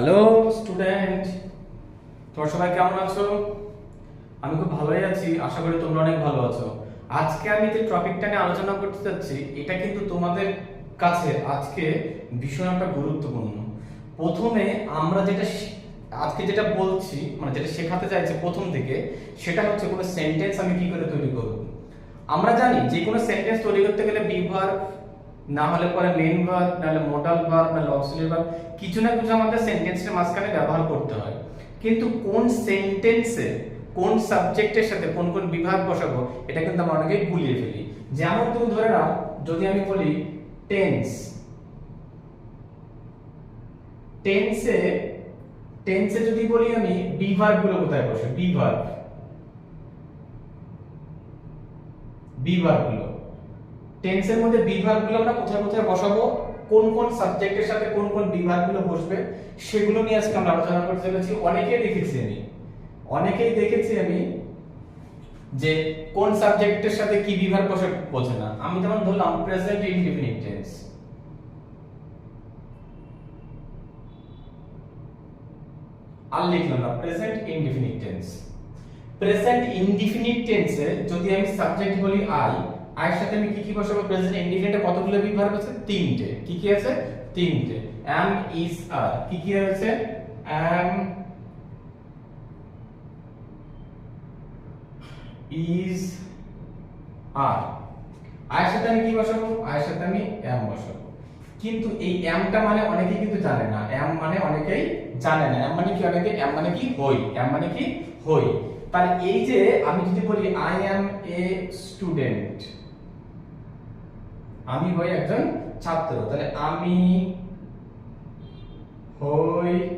Hello student তোমরা সবাই কেমন আছো? আমি খুব ভালোই আছি, আশা করি তোমরা অনেক ভালো আছো। আজকে আমি যে টপিকটা নিয়ে আলোচনা করতে যাচ্ছি, এটা কিন্তু তোমাদের কাছে আজকে ভীষণ একটা গুরুত্বপূর্ণ। প্রথমে আমরা যেটা আজকে যেটা বলছি মানে যেটা শেখাতে চাইছি প্রথম থেকে সেটা হচ্ছে কোনো সেন্টেন্স আমি কি করে তৈরি করব? আমরা জানি যে কোনো সেন্টেন্স তৈরি করতে গেলে বি ভার্ব না হলে পরে মেন ভার্ব নাহলে মডাল ভার্ব নাহলে অক্সিলারি ভার্ব কিছু না কিছু আমাদের সেন্টেন্সের মাঝখানে ব্যবহার করতে হয়। কিন্তু কোন সেন্টেন্সে কোন সাবজেক্টের সাথে কোন কোন বিভাগ বসাবো, এটা কিন্তু আমরা অনেকেই গুলিয়ে ফেলি। যেমন তুমি ধরে নাও, যদি আমি বলি টেন্স টেন্সে টেন্সে যদি বলি আমি বিভাগগুলো কোথায় বসে? বিভাগ। বিভাগগুলো। টেন্সের মধ্যে বিভাগগুলো আমরা কোথায় কোথায় বসাবো, কোন কোন সাবজেক্টের সাথে কোন কোন বিভাগগুলো বসবে, সেগুলো নিয়ে আজকে আমরা আলোচনা করতে চলেছি। অনেকেই দেখেছি আমি, অনেকেই দেখেছি আমি যে কোন সাবজেক্টের সাথে কি বিভাগ বসে বোঝে না। আমি যেমন ধরলাম প্রেজেন্ট ইনডিফিনিট টেন্স আর লিখলাম না present indefinite tense present indefinite টেন্সে যদি আমি সাবজেক্ট বলি আই আয়ের সাথে আমি কি কি বসাবো প্রেজেন্ট ইনডিফিনিটে কতগুলো বিভাগ আছে তিনটে। কি কি আছে? তিনটে। Am is are কি কি আছে? Am is are আয়ের সাথে আমি কি বসাবো? আয়ের সাথে আমি am বসাবো। কিন্তু এই আমটা মানে অনেকেই কিন্তু জানে না। Am মানে অনেকেই জানে না। Am মানে কি অনেকে? Am মানে কি হই। Am মানে কি হই। তাহলে এই যে আমি যদি বলি আই অ্যাম এ স্টুডেন্ট আমি হই একজন ছাত্র। তাহলে আমি হই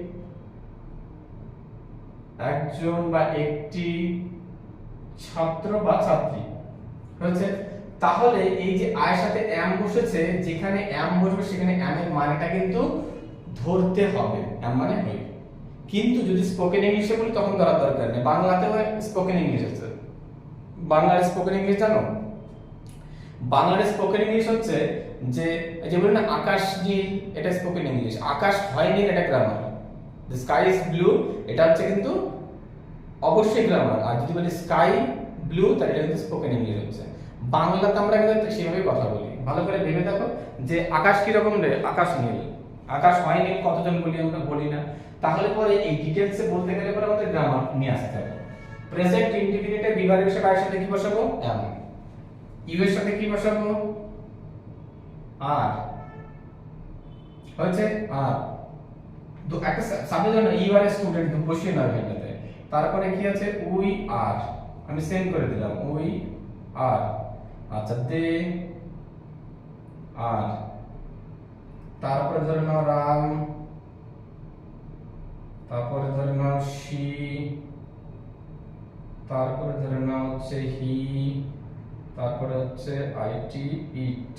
একজন বা একটি ছাত্র বা ছাত্রী। হয়েছে? তাহলে এই যে আয়ের সাথে এম বসেছে, যেখানে এম বসবে সেখানে এম এর মানেটা কিন্তু ধরতে হবে। এম মানে হই। কিন্তু যদি স্পোকেন ইংলিশে বলি, তখন ধরার দরকার নেই। বাংলাতেও স্পোকেন ইংলিশ আছে। বাংলার স্পোকেন ইংলিশ জানো? বাংলার স্পোকেন ইংলিশ হচ্ছে যে যে বলি না, আকাশ নীল এটা স্পোকেন ইংলিশ আকাশ হয় নীল, এটা grammar the sky is blue এটা হচ্ছে কিন্তু অবশ্যই গ্রামার আর যদি বলি স্কাই ব্লু তাহলে এটা কিন্তু স্পোকেন ইংলিশ হচ্ছে। বাংলাতে আমরা কিন্তু সেভাবেই কথা বলি। ভালো করে ভেবে দেখো যে আকাশ কীরকম রে? আকাশ নীল। আকাশ হয় নীল, কতজন বলি আমরা বলি না। তাহলে পরে এই ডিটেলসে বলতে গেলে পরে আমাদের গ্রামার নিয়ে আসতে হবে। প্রেজেন্ট ইনডিফিনিটের বিভাগ হিসেবে আয়ের সাথে কি বসাবো? এম ইউ এর সাথে কি বসাবো? আর। হচ্ছে আর। তো একটা সাপোজ না ইউ আর স্টুডেন্ট বসিয়ে নাও এখানটাতে তারপরে কি আছে? উই আর আমি সেন্ড করে দিলাম উই আর আচ্ছা দে আর তারপরে ধরে নাও রাম। তারপরে ধরে নাও শি তারপরে ধরে নাও হচ্ছে হি তারপরে হচ্ছে আইটি ইট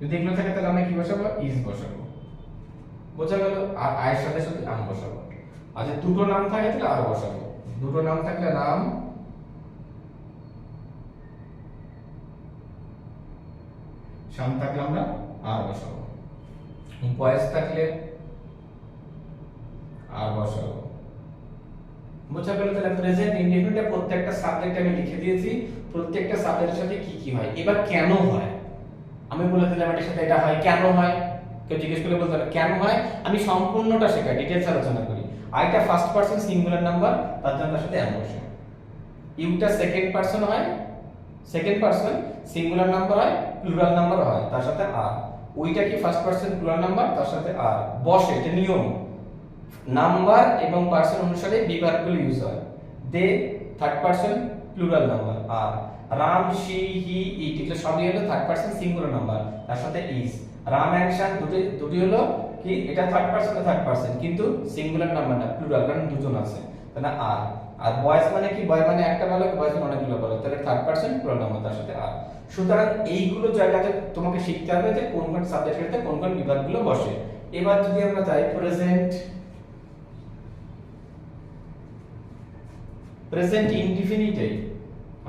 যদি এগুলো থাকে তাহলে আমরা কি বসাবো? ইজ বসাবো। বোঝা গেল, আর আয়ের সাথে সাথে আম বসাবো। আর যদি দুটো নাম থাকে তাহলে আর বসাবো। দুটো নাম থাকলে নাম? সাম থাকলে আমরা আর বসাবো। বয়স থাকলে আর বসাবো। বোঝা গেল তাহলে প্রেজেন্ট ইনডিফিনিটে প্রত্যেকটা সাবজেক্ট আমি লিখে দিয়েছি। প্রত্যেকটা সাবজেক্টের সাথে কি কি হয়? এবার কেন হয়? আমি বলে দিলাম এটার সাথে এটা হয়। কেন হয়? কেউ জিজ্ঞেস করলে বলতে পারে, কেন হয়? আমি সম্পূর্ণটা শেখাই ডিটেলস আলোচনা করি। আইটা ফার্স্ট পারসন সিঙ্গুলার নাম্বার তার জন্য তার সাথে এম ইউটা সেকেন্ড পারসন হয় সেকেন্ড পারসন সিঙ্গুলার নাম্বার হয় প্লুরাল নাম্বার হয়, তার সাথে আর ওইটা কি ফার্স্ট পারসন প্লুরাল নাম্বার তার সাথে আর বসে, এটা নিয়ম। নাম্বার এবং পার্সন অনুসারে বিভাগগুলো ইউজ হয়। They third person plural number R Ram she he it এগুলো সবই হলো থার্ড পারসন সিঙ্গুলার নাম্বার তার সাথে ইজ রাম অ্যান্ড শান দুটি দুটি হলো কি? এটা থার্ড পারসন না থার্ড পারসন কিন্তু সিঙ্গুলার নাম্বার না প্লুরাল কারণ দুজন আছে তাহলে আর আর বয়েস মানে কি? বয় মানে একটা বালক বয়েস মানে অনেকগুলো বালক, তাহলে থার্ড পারসন প্লুরাল নাম্বার তার সাথে আর সুতরাং এইগুলো জায়গাতে তোমাকে শিখতে হবে যে কোন কোন সাবজেক্টের সাথে কোন কোন বিভাগগুলো বসে। এবার যদি আমরা যাই প্রেজেন্ট প্রেজেন্ট ইনডিফিনিটে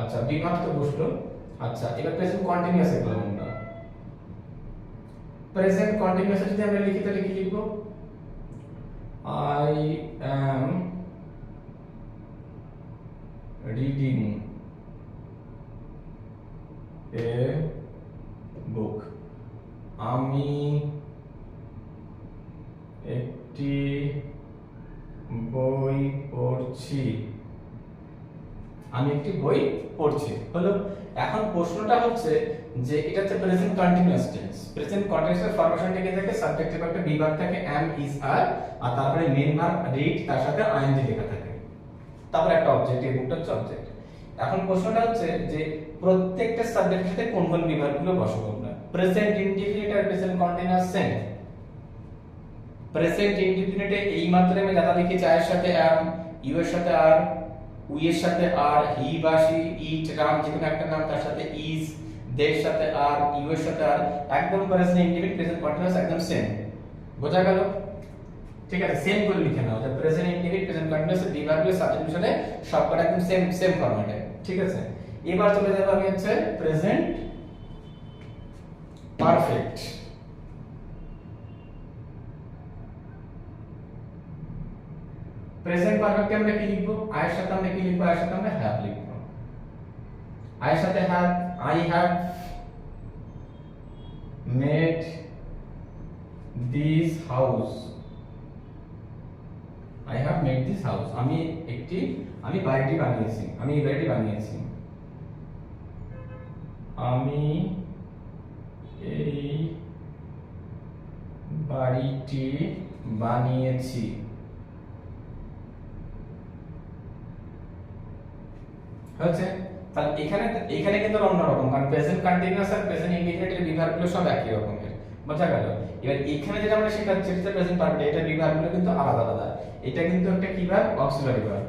আচ্ছা বিভাগ তো বসল। আচ্ছা এবার প্রেজেন্ট কন্টিনিউয়াস এগুলো আমরা। প্রেজেন্ট কন্টিনিউয়াস যদি আমরা লিখি, তাহলে কি লিখব? আই অ্যাম রিডিং এ বুক আমি একটি বই পড়ছি। আমি একটি বই পড়ছি। হলো, এখন প্রশ্নটা হচ্ছে যে এটা হচ্ছে present continuous tense present continuous formation থেকে? থাকে সাবজেক্টিভ একটা বিভাগ থাকে এম ইজ আর আর তারপরে মেন ভার্ব রিড তার সাথে আইএনজি লেখা থাকে। তারপরে একটা অবজেক্ট এই বুকটা হচ্ছে অবজেক্ট এখন প্রশ্নটা হচ্ছে যে প্রত্যেকটা সাবজেক্টের সাথে কোন কোন বিভাগগুলো বসাবো আমরা? প্রেজেন্ট ইনডিফিনিট আর প্রেজেন্ট কন্টিনিউয়াস সেম প্রেজেন্ট ইনডিফিনিটে এই মাত্রায় আমি দাদা লিখেছি আয়ের সাথে অ্যাম ইউ এর সাথে আর উই এর সাথে আর, হি বা শি ইট রাম যে কোনো একটা নাম, তার সাথে ইজ, দের সাথে আর ইউ এর সাথে আর, একদম প্রেজেন্ট ইনডিফিনিট প্রেজেন্ট কন্টিনিউয়াস একদম সেম বোঝা গেল? ঠিক আছে সেম করে লিখে নাও। যে প্রেজেন্ট ইনডিফিনিট প্রেজেন্ট কন্টিনিউয়াস বিভাগীয় সাবজেক্টের সাথে সবকটা একদম সেম সেম ফরম্যাটে ঠিক আছে? এবার চলে যাব আমি হচ্ছে প্রেজেন্ট পারফেক্ট প্রেজেন্ট পারফেক্টে আমরা কি লিখব? আয়ের সাথে আমরা কি লিখব? আয়ের সাথে আমরা হ্যাভ লিখব। আয়ের সাথে have I have made this house I have made this house আমি একটি, আমি বাড়িটি বানিয়েছি। আমি এই বাড়িটি বানিয়েছি। আমি এই বাড়িটি বানিয়েছি। হচ্ছে তাহলে এখানে এখানে কিন্তু অন্যরকম, কারণ প্রেজেন্ট কন্টিনিউয়াস আর প্রেজেন্ট ইন্ডিকেটরের বিভাগগুলো সব একই রকমের। বোঝা গেল? এবার এখানে যেটা আমরা শেখাচ্ছি সেটা প্রেজেন্ট পারফেক্ট এটা বিভাগগুলো কিন্তু আলাদা আলাদা। এটা কিন্তু একটা কি ভাগ? অক্সিলারি ভাগ।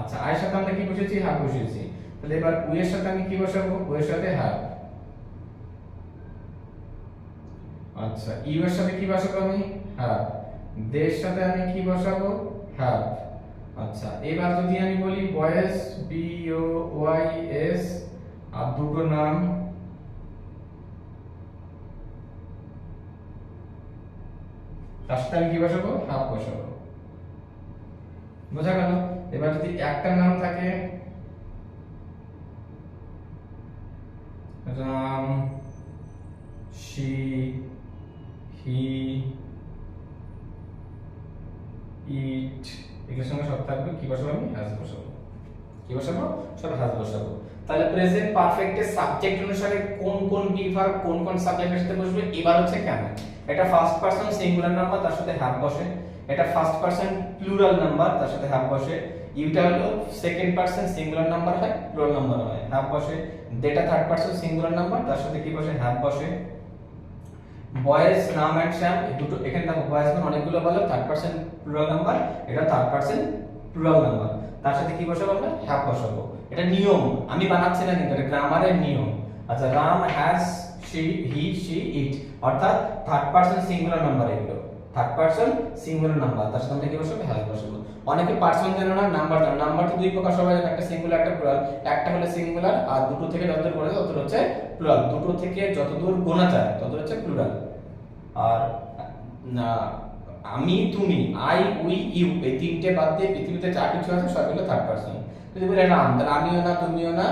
আচ্ছা আয়ের সাথে আমরা কি বসেছি হ্যাভ বসেছি তাহলে এবার উই এর সাথে আমি কি বসাবো? ও এর সাথে হ্যাভ আচ্ছা ইউ এর সাথে কি বসাবো আমি? হ্যাভ দের সাথে আমি কি বসাবো? হ্যাভ আচ্ছা এবার যদি আমি বলি boys B O Y S আর দুটো নাম। আমি কি বসাবো হাফ বসাবো বোঝা গেল? এবার যদি একটা নাম থাকে, রাম, শি, হি, ইট এগুলোর সঙ্গে সব থাকবে, কি বসাবো আমি? হ্যাজ বসাবো। কি বসাবো? সব হ্যাজ বসাবো। তাহলে প্রেজেন্ট পারফেক্টের সাবজেক্ট অনুসারে কোন কোন বিভাগ, কোন কোন সাবজেক্টের সাথে বসবে? এবার হচ্ছে কেন? এটা ফার্স্ট পারসন সিঙ্গুলার নাম্বার তার সাথে হ্যাভ বসে। এটা ফার্স্ট পারসন প্লুরাল নাম্বার তার সাথে হ্যাভ বসে। ইউটা হলো সেকেন্ড পারসন সিঙ্গুলার নাম্বার হয় প্লুরাল নাম্বার হয়। হ্যাভ বসে। ডেটা থার্ড পারসন সিঙ্গুলার নাম্বার তার সাথে কি বসে? হ্যাভ বসে। বয়েজ নাম এন্ড শ্যাম দুটো, এখানে দেখো বয়েজ মানে অনেকগুলো বলো থার্ড পারসন প্লুরাল নাম্বার এটা থার্ড পারসন প্লুরাল নাম্বার তার সাথে কি বসাবো আমরা? হ্যাভ বসাবো। এটা নিয়ম, আমি বানাচ্ছি না কিন্তু, এটা গ্রামারের নিয়ম। আচ্ছা Ram has she he she it অর্থাৎ থার্ড পারসন সিঙ্গুলার নাম্বার এগুলো। থার্ড পারসন সিঙ্গুলার নাম্বার তার সাথে কি বসাবো? হ্যাভ বসাবো। অনেকে পারসন জানো না নাম্বার জানো নাম্বার তো দুই প্রকার, সবাই জানে। একটা সিঙ্গুলার একটা প্লুরাল একটা হলো সিঙ্গুলার আর দুটো থেকে যতদূর গোনা যায়, ততদূর হচ্ছে প্লুরাল দুটো থেকে যতদূর গোনা যায়, ততদূর হচ্ছে প্লুরাল আর আমি, তুমি আই উই ইউ এই তিনটে বাদ দিয়ে পৃথিবীতে যা কিছু আছে সবগুলো থার্ড পারসন যদি বলে রাম তাহলে আমিও না, তুমিও না,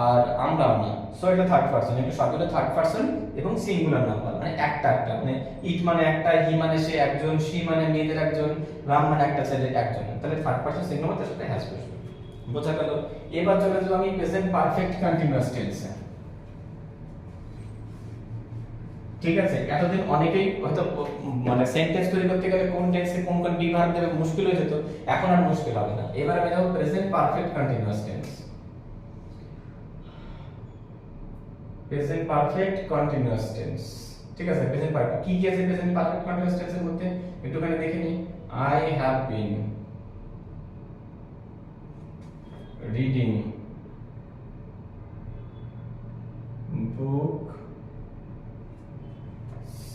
আর আমরাও না সো এটা থার্ড পারসন এটা সবগুলো থার্ড পারসন এবং সিঙ্গুলার নাম্বার মানে একটা একটা। মানে ইট মানে একটা হি মানে সে একজন সি মানে মেয়েদের একজন, রাম মানে একটা ছেলে একজন। তাহলে থার্ড পারসন সিঙ্গুলার তার সাথে হ্যাজ বসবে বোঝা গেল। এবার চলে আমি প্রেজেন্ট পারফেক্ট কন্টিনিউয়াস টেন্সে ঠিক আছে? এতদিন অনেকেই হয়তো মানে সেন্টেন্স তৈরি করতে গেলে কোন টেন্সে কোন কোন বিভাগ দেবে মুশকিল হয়ে যেত, এখন আর মুশকিল হবে না। এবার আমি যাব present perfect continuous tense present perfect continuous tense ঠিক আছে? প্রেজেন্ট পারফেক্ট কি কি আছে প্রেজেন্ট পারফেক্ট কন্টিনিউয়াস টেন্সের মধ্যে? একটুখানি দেখে নিই। I have been reading book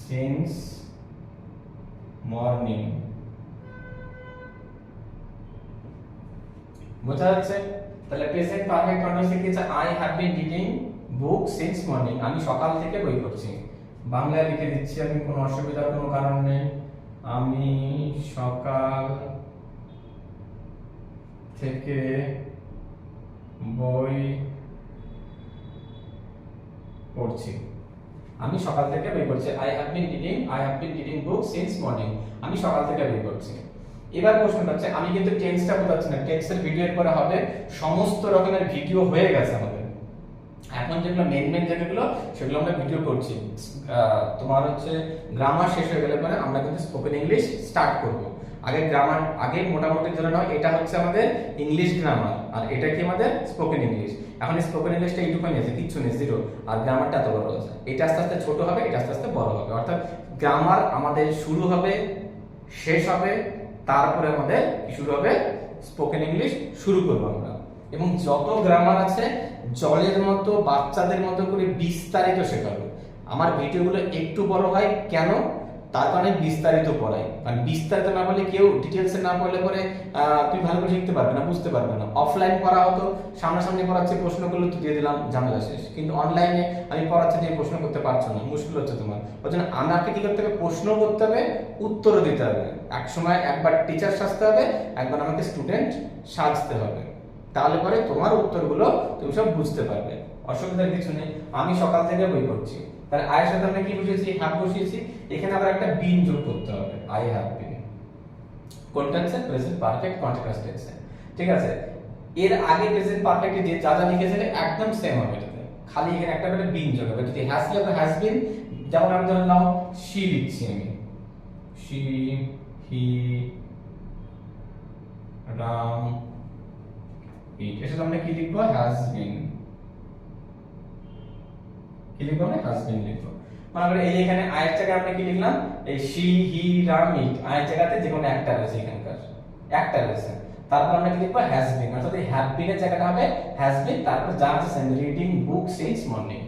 since morning. বোঝা যাচ্ছে? তাহলে প্রেজেন্ট পারফেক্ট কন্টিনিউয়াস লিখেছে I have been reading book since morning আমি সকাল থেকে বই পড়ছি। বাংলায় লিখে দিচ্ছি, আমি কোনো অসুবিধার কোনো কারণ নেই। আমি সকাল থেকে বই পড়ছি। আমি সকাল থেকে বের করছি। I have been reading I have been reading book since morning আমি সকাল থেকে বের করছি। এবার প্রশ্নটা হচ্ছে, আমি কিন্তু টেন্সটা বোঝাচ্ছি না। টেন্সের ভিডিওর পরে হবে, সমস্ত রকমের ভিডিও হয়ে গেছে আমাদের। এখন যেগুলো মেন মেন যেগুলো সেগুলো আমরা ভিডিও করছি। তোমার হচ্ছে গ্রামার শেষ হয়ে গেলে পরে আমরা কিন্তু স্পোকেন ইংলিশ স্টার্ট করব। আগে গ্রামার আগে মোটামুটি ধরে নাও, এটা হচ্ছে আমাদের ইংলিশ গ্রামার আর এটা কি আমাদের স্পোকেন ইংলিশ এখন স্পোকেন ইংলিশটা এইটুকুনি আছে কিচ্ছু নেই জিরো আর গ্রামারটা এত বড় আছে এটা আস্তে আস্তে ছোট হবে, এটা আস্তে আস্তে বড় হবে। অর্থাৎ গ্রামার আমাদের শুরু হবে, শেষ হবে, তারপরে আমাদের শুরু হবে? স্পোকেন ইংলিশ শুরু করব আমরা। এবং যত গ্রামার আছে, জলের মতো, বাচ্চাদের মতো করে বিস্তারিত শেখাবো। আমার ভিডিওগুলো একটু বড় হয়, কেন? তার কারণে বিস্তারিত পড়াই কারণ বিস্তারিত না বলে কেউ ডিটেলসে না পড়লে পরে তুমি ভালো করে শিখতে পারবে না, বুঝতে পারবে না। অফলাইন পড়া হতো, সামনাসামনি পড়াচ্ছে, প্রশ্ন করলে তো দিয়ে দিলাম, ঝামেলা শেষ। কিন্তু অনলাইনে আমি পড়াচ্ছি দিয়ে প্রশ্ন করতে পারছ না, মুশকিল হচ্ছে তোমার। ওই জন্য আমাকে কি করতে হবে? প্রশ্ন করতে হবে উত্তরও দিতে হবে। এক সময় একবার টিচার সাজতে হবে, একবার আমাকে স্টুডেন্ট সাজতে হবে। তাহলে পরে তোমার উত্তরগুলো তুমি সব বুঝতে পারবে। অসুবিধার কিছু নেই। আমি সকাল থেকে বই পড়ছি। তাহলে আয়ের সাথে আমরা কি বসিয়েছি? হ্যাভ বসিয়েছি। এখানে আবার একটা বিন যোগ করতে হবে, আই হ্যাভ বিন। কোনটা হচ্ছে প্রেজেন্ট পারফেক্ট, কন্টিনিউয়াস টেন্সে ঠিক আছে? এর আগে প্রেজেন্ট পারফেক্টে যে যা যা লিখেছিলে, একদম সেম হবে খালি এখানে একটা করে বিন যোগ হবে। যদি হ্যাজ লিখে হ্যাজ বিন যেমন আমি ধরে নাও শি লিখছি আমি। শি হি রাম এর সাথে আমরা কি লিখব? হ্যাজ বিন কি লিখব আমরা? হ্যাজ বিন লিখব। মনে করে এই এখানে আয়ের জায়গায় আমরা কি লিখলাম? এই শি হি রাম ইট আয়ের জায়গাতে যে কোনো একটা রয়েছে এখানকার। একটা রয়েছে। তারপর আমরা কি লিখব? হ্যাজ বিন অর্থাৎ এই হ্যাভ বিন জায়গাটা হবে হ্যাজ বিন তারপর যা আছে রিডিং বুক সিন্স মর্নিং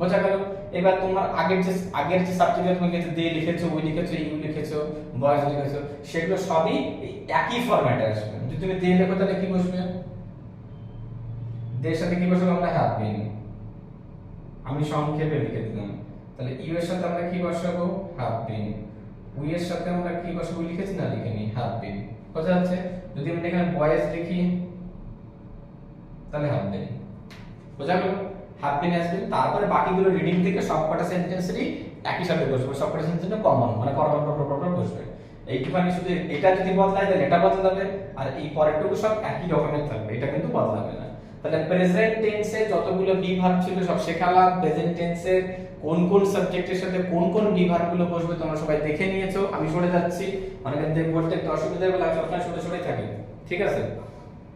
বোঝা গেল? এবার তোমার আগের যে আগের যে সাবজেক্টে তুমি লিখেছো দে লিখেছো, ওই লিখেছো ইউ লিখেছো, বয়েজ লিখেছো, সেগুলো সবই একই ফরম্যাটে আসবে। যদি তুমি দে লেখো তাহলে কি বসবে? দের সাথে কি বসবে? আমরা হ্যাভ বিন আমি সংক্ষেপে লিখে দিলাম। তাহলে ইউ এর সাথে আমরা কি বসাবো? Have been. উই এর সাথে আমরা কি বসাবো? লিখেছি না, লিখিনি। Have been. বোঝা যাচ্ছে যদি আমি এখানে বয়েজ লিখি, তাহলে হ্যাভ বিন। বোঝা গেল? হ্যাভ বিন বিন তারপরে বাকিগুলো রিডিং থেকে সবকটা সেন্টেন্সেরই একই সাথে বসবে। সবকটা সেন্টেন্স কমন মানে পর পর পর পর পর বসবে। এইটুখানি শুধু এটা যদি বদলায়, তাহলে এটা বদলাবে, আর এই পরেরটুকু সব একই রকমের থাকবে। এটা কিন্তু বদলাবে না। তাহলে প্রেজেন্ট টেন্সে যতগুলো বিভাগ ছিল সব শেখালাম প্রেজেন্ট টেন্সের কোন কোন সাবজেক্টের সাথে কোন কোন বিভাগগুলো বসবে তোমরা সবাই দেখে নিয়েছো। আমি সরে যাচ্ছি। অনেকে দেখ পড়তে একটু অসুবিধা হবে লাগছে আপনারা সরে সরে থাকে। ঠিক আছে?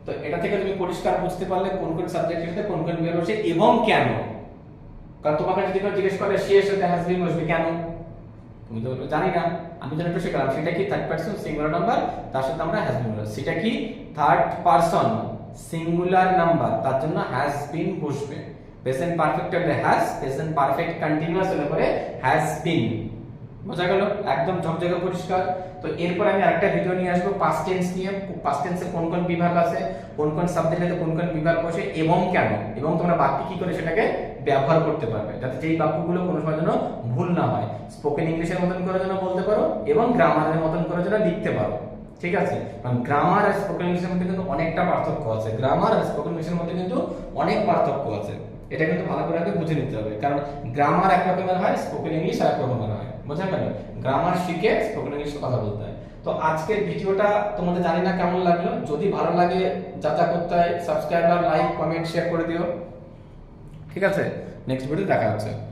তো এটা থেকে তুমি পরিষ্কার বুঝতে পারলে কোন কোন সাবজেক্টের সাথে কোন কোন বিভাগ বসে এবং কেন। কারণ তোমাকে যদি কেউ জিজ্ঞেস করে, সে সাথে হ্যাজবিন বসবে কেন? তুমি তো জানি না। আমি তো একটু শেখালাম, সেটা কি থার্ড পারসন সিঙ্গুলার নাম্বার তার সাথে আমরা হ্যাজ বিন সেটা কি থার্ড পারসন সিঙ্গুলার নাম্বার তার জন্য হ্যাজ বিন বসবে। প্রেজেন্ট পারফেক্ট হলে হ্যাজ প্রেজেন্ট পারফেক্ট কন্টিনিউয়াস হলে পরে হ্যাজ বিন বোঝা গেল? একদম ঝকঝকে পরিষ্কার। তো এরপর আমি আরেকটা ভিডিও নিয়ে আসব পাস্ট টেন্স নিয়ে। পাস্ট টেন্সের কোন কোন বিভাগ আছে, কোন কোন সাবজেক্টে কোন কোন বিভাগ বসে, এবং কেন? এবং তোমরা বাক্য কি করে সেটাকে ব্যবহার করতে পারবে, যাতে যেই বাক্যগুলো কোনো সময় যেন ভুল না হয়। স্পোকেন ইংলিশের মতন করে যেন বলতে পারো, এবং গ্রামারের মতন করে যেন লিখতে পারো। ঠিক আছে? কারণ গ্রামার আর স্পোকেন ইংলিশের মধ্যে কিন্তু অনেকটা পার্থক্য আছে। গ্রামার আর স্পোকেন ইংলিশের মধ্যে কিন্তু অনেক পার্থক্য আছে। এটা কিন্তু ভালো করে আগে বুঝে নিতে হবে। কারণ গ্রামার এক রকমের হয় স্পোকেন ইংলিশ আর এক রকমের হয়। বোঝা গেল গ্রামার শিখে স্পোকেন ইংলিশে কথা বলতে হয়। তো আজকের ভিডিওটা তোমাদের জানি না কেমন লাগল। যদি ভালো লাগে, যা করতে হয় সাবস্ক্রাইব আর লাইক কমেন্ট শেয়ার করে দিও। ঠিক আছে? নেক্সট ভিডিও দেখা হচ্ছে।